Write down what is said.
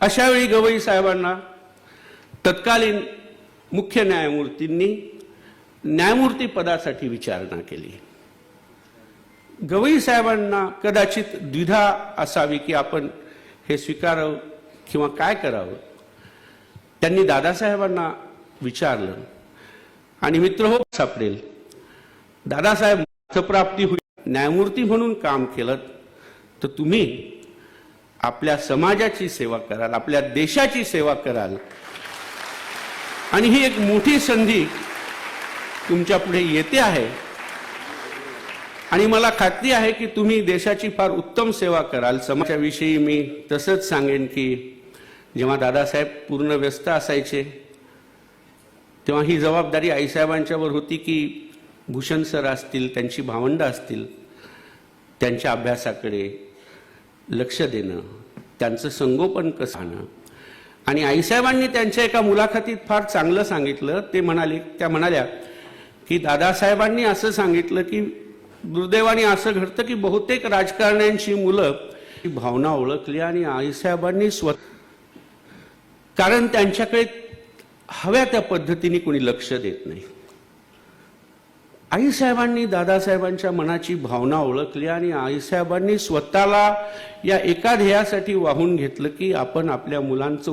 अशा वेळी गवई साहेबांना तत्कालीन मुख्य न्यायमूर्तींनी न्यायमूर्ती पदासाठी विचारणा केली. गवई साहेबांना कदाचित द्विधा असावी की आपण हे स्वीकारावं किंवा काय करावं त्यांनी दादासाहेबांना विचारलं. आणि मित्र हो सापडेल. दादासाहेब अर्थप्राप्ती होईल. न्यायमूर्ती म्हणून काम केलं तर तुम्ही आपल्या समाजाची सेवा कराल आपल्या देशाची सेवा कराल. आणि ही एक मोठी संधी तुमच्यापुढे येते आहे. आणि मला खात्री आहे की तुम्ही देशाची फार उत्तम सेवा कराल. समाजाविषयी मी तसंच सांगेन की जेव्हा दादासाहेब पूर्ण व्यस्त असायचे तेव्हा ही जबाबदारी आईसाहेबांच्यावर होती की भूषण सर असतील त्यांची भावंडं असतील त्यांच्या अभ्यासाकडे लक्ष देणं त्यांचं संगोपन कसं राहणं. आणि आईसाहेबांनी त्यांच्या एका मुलाखतीत फार चांगलं सांगितलं. ते म्हणाले त्या म्हणाल्या की दादासाहेबांनी असं सांगितलं की दुर्दैवाने असं घडतं की बहुतेक राजकारण्यांची मुलं ही भावना ओळखली आणि आईसाहेबांनी स्वतः कारण त्यांच्याकडे हव्या त्या पद्धतीने कोणी लक्ष देत नाही. आईसाहेबांनी दादासाहेबांच्या मनाची भावना ओळखली आणि आईसाहेबांनी स्वतःला या एका ध्येयासाठी वाहून घेतलं की आपण आपल्या मुलांचं